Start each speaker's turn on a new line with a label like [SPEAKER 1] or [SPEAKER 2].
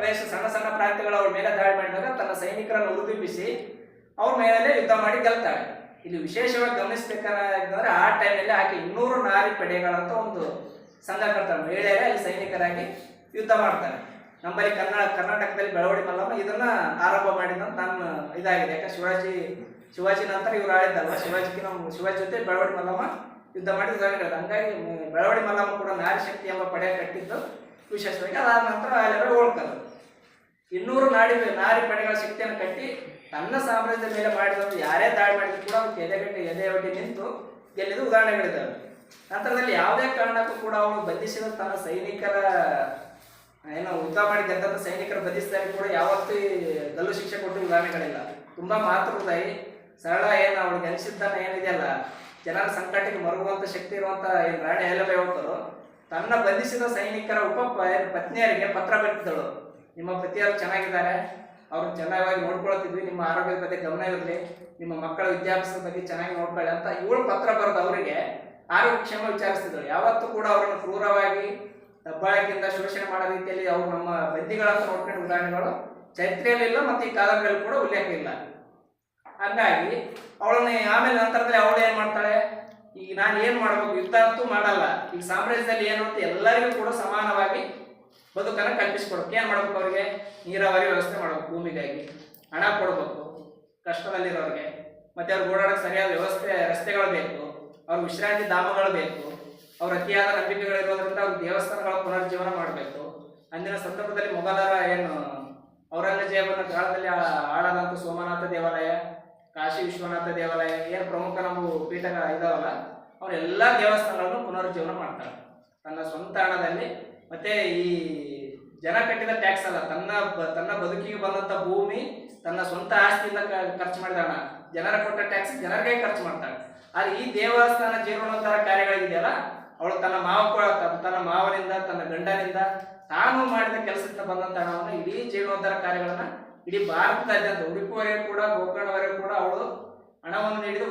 [SPEAKER 1] ಪ್ರದೇಶ ಸಣ್ಣ ಸಣ್ಣ ಪ್ರಾಂತ್ಯಗಳು ಅವ್ರ ಮೇಲೆ ದಾಳಿ ಮಾಡಿದಾಗ ತನ್ನ ಸೈನಿಕರನ್ನು ಹುರಿದುಂಬಿಸಿ ಅವ್ರ ಮೇಲೆ ಯುದ್ಧ ಮಾಡಿ ಗೆಲ್ತಾಳೆ. ಇಲ್ಲಿ ವಿಶೇಷವಾಗಿ ಗಮನಿಸಬೇಕಾದ್ರೆ ಆ ಟೈಮಲ್ಲಿ ಆಕೆ ಇನ್ನೂರು ನಾರಿ ಪಡೆಗಳಂತ ಒಂದು ಸಂಘ ಕರ್ತಾರೆ ಮಹಿಳೆಯರೇ ಅಲ್ಲಿ ಸೈನಿಕರಾಗಿ ಯುದ್ಧ ಮಾಡ್ತಾರೆ ನಮ್ಮಲ್ಲಿ ಕನ್ನಡ ಕರ್ನಾಟಕದಲ್ಲಿ ಬೆಳವಡಿ ಮಲ್ಲಮ್ಮ ಇದನ್ನ ಆರಂಭ ಮಾಡಿದ ನನ್ನ ಇದಾಗಿದೆ. ಯಾಕಂದ್ರೆ ಶಿವಾಜಿ ಶಿವಾಜಿ ನಂತರ ಇವ್ರು ಆಳಿದ್ದಲ್ವ? ಶಿವಾಜಿಗೆ ನಮ್ಮ ಶಿವಾಜಿ ಜೊತೆ ಬೆಳವಡಿ ಮಲ್ಲಮ್ಮ ಯುದ್ಧ ಮಾಡಿ ಇದಾಗಿರೋದು ಹಂಗಾಗಿ ಬೆಳವಡಿ ಮಲ್ಲಮ್ಮ ಕೂಡ ನಾರಿ ಶಕ್ತಿ ಎಂಬ ಪಡೆ ಕಟ್ಟಿದ್ದು ವಿಶೇಷವಾಗಿ ಅದಾದ ನಂತರ ಅಲ್ಲೆಲ್ಲ ಓಳ್ಕರು ಇನ್ನೂರು ನಾಡಿ ನಾರಿ ಪಡೆಗಳ ಶಕ್ತಿಯನ್ನು ಕಟ್ಟಿ ತನ್ನ ಸಾಮ್ರಾಜ್ಯದ ಮೇಲೆ ಮಾಡಿದವರು ಯಾರೇ ದಾಳಿ ಮಾಡಿದ್ರು ಕೂಡ ಅವ್ರು ಎದೆಗಟ್ಟಿ ಎದೆ ಒಟ್ಟಿ ನಿಂತು ಗೆಲ್ಲಿದ ಉದಾಹರಣೆಗಳಿದ್ದಾವೆ ನಂತರದಲ್ಲಿ ಯಾವುದೇ ಕಾರಣಕ್ಕೂ ಕೂಡ ಅವಳು ಬಂಧಿಸಿದ ತನ್ನ ಸೈನಿಕರ, ಏನೋ ಯುದ್ಧ ಮಾಡಿ ಗೆದ್ದಂತ ಸೈನಿಕರ ಬಂಧಿಸಿದಾಗ ಕೂಡ ಯಾವತ್ತೂ ಈ ಗಲ್ಲು ಶಿಕ್ಷೆ ಕೊಟ್ಟು ಉದಾಹರಣೆಗಳಿಲ್ಲ. ತುಂಬಾ ಮಾತೃತಾಯಿ ಸರಳ ಏನು ಅವಳಿಗೆ ಅನಿಸಿದ್ದಾನ ಏನಿದೆಯಲ್ಲ, ಜನರ ಸಂಕಟಕ್ಕೆ ಮರುಗುವಂತ ಶಕ್ತಿ ಇರುವಂತ ಏನು ರಾಣಿ ಹೇಳಬೇಕು ತನ್ನ ಬಂಧಿಸಿದ ಸೈನಿಕರ ಉಪ ಪತ್ನಿಯರಿಗೆ ಪತ್ರ ಬರೆದಿದ್ದಳು. ನಿಮ್ಮ ಪತಿಯವರು ಚೆನ್ನಾಗಿದ್ದಾರೆ. ಅವ್ರು ಚೆನ್ನಾಗಿ ನೋಡ್ಕೊಳ್ತಿದ್ವಿ. ನಿಮ್ಮ ಆರೋಗ್ಯದ ಬಗ್ಗೆ ಗಮನ ಇರಲಿ. ನಿಮ್ಮ ಮಕ್ಕಳ ವಿದ್ಯಾಭ್ಯಾಸದ ಬಗ್ಗೆ ಚೆನ್ನಾಗಿ ನೋಡ್ಕೊಳ್ಳಿ ಅಂತ ಇವಳು ಪತ್ರ ಬರೆದು ಅವರಿಗೆ ಆರೋಗ್ಯ ಕ್ಷೇಮ ವಿಚಾರಿಸ್ತಿದ್ರು ಯಾವತ್ತೂ ಕೂಡ ಅವರನ್ನು ಕ್ರೂರವಾಗಿ ದಬ್ಬಾಳಿಕೆಯಿಂದ ಶೋಷಣೆ ಮಾಡೋ ರೀತಿಯಲ್ಲಿ ಅವರು ನಮ್ಮ ಬಂದಿಗಳಂತ ನೋಡ್ಕೊಂಡು ಉದಾಹರಣೆಗಳು ಚೈತ್ರಿಯಲ್ಲಿಲ್ಲ ಮತ್ತೆ ಈ ಕಾದಂಬರಿಯಲ್ಲಿ ಕೂಡ ಉಲ್ಲೇಖ ಇಲ್ಲ. ಹಾಗಾಗಿ ಅವಳನ್ನ ಆಮೇಲೆ ನಂತರದಲ್ಲಿ ಅವಳು ಏನು ಮಾಡ್ತಾಳೆ? ಈಗ ನಾನು ಏನು ಮಾಡಬೇಕು? ಯುದ್ಧ ಅಂತೂ ಮಾಡಲ್ಲ. ಈಗ ಸಾಮ್ರಾಜ್ಯದಲ್ಲಿ ಏನು ಅಂತ ಎಲ್ಲರಿಗೂ ಕೂಡ ಸಮಾನವಾಗಿ ಬದುಕನ್ನು ಕಲ್ಪಿಸ್ಕೊಡ್ಬೇಕು ಏನು ಮಾಡ್ಬೇಕು ಅವ್ರಿಗೆ? ನೀರಾವರಿ ವ್ಯವಸ್ಥೆ ಮಾಡ್ಬೇಕು ಭೂಮಿಗಾಗಿ. ಹಣ ಕೊಡಬೇಕು ಕಷ್ಟದಲ್ಲಿರೋರಿಗೆ. ಮತ್ತೆ ಅವ್ರಿಗೆ ಓಡಾಡಕ್ಕೆ ಸರಿಯಾದ ವ್ಯವಸ್ಥೆ, ರಸ್ತೆಗಳು ಬೇಕು. ಅವ್ರ ವಿಶ್ರಾಂತಿ ಧಾಮಗಳು ಬೇಕು. ಅವ್ರ ಅತಿಯಾದ ನಂಬಿಕೆಗಳಿರೋದ್ರಿಂದ ಅವ್ರ ದೇವಸ್ಥಾನಗಳ ಪುನರ್ಜೀವನ ಮಾಡಬೇಕು. ಅಂದಿನ ಸಂದರ್ಭದಲ್ಲಿ ಮೊಘಲರ ಏನು ಔರಂಗಜೇಬನ ಕಾಲದಲ್ಲಿ ಆ- ಆಳದಂತ ಸೋಮನಾಥ ದೇವಾಲಯ, ಕಾಶಿ ವಿಶ್ವನಾಥ ದೇವಾಲಯ, ಏನು ಪ್ರಮುಖ ನಮ್ಮ ಪೀಠಗಳ ಇದಾವಲ್ಲ, ಅವರೆಲ್ಲ ದೇವಸ್ಥಾನಗಳನ್ನು ಪುನರುಜ್ಜೀವನ ಮಾಡ್ತಾರೆ. ತನ್ನ ಸ್ವಂತ ಹಣದಲ್ಲಿ ಮತ್ತೆ ಈ ಜನ ಕಟ್ಟಿದ ಟ್ಯಾಕ್ಸ್ ಅಲ್ಲ, ತನ್ನ ತನ್ನ ಬದುಕಿಗೆ ಬಂದಂತ ಭೂಮಿ ತನ್ನ ಸ್ವಂತ ಆಸ್ತಿಯಿಂದ ಖರ್ಚು ಮಾಡಿದ ಜನರ ಕೊಟ್ಟ ಟ್ಯಾಕ್ಸ್ ಜನರಿಗೆ ಖರ್ಚು ಮಾಡ್ತಾಳೆ. ಆದ್ರೆ ಈ ದೇವಸ್ಥಾನ ಜೀರ್ಣೋದ್ಧಾರ ಕಾರ್ಯಗಳಿದೆಯಲ್ಲ, ಅವಳು ತನ್ನ ಮಾವ, ತನ್ನ ಮಾವನಿಂದ, ತನ್ನ ಗಂಡನಿಂದ ತಾನು ಮಾಡಿದ ಕೆಲಸದಿಂದ ಬಂದಂತ ಹಣವನ್ನು ಇಡೀ ಜೀರ್ಣೋದ್ಧಾರ ಕಾರ್ಯಗಳನ್ನ ಇಡೀ ಭಾರತದಾದ್ಯಂತ ಉಡುಪಿವರೆಗೂ ಕೂಡ, ಗೋಕರ್ಣವರೆಗೂ ಕೂಡ ಅವಳು ಹಣವನ್ನು ನೀಡಿದ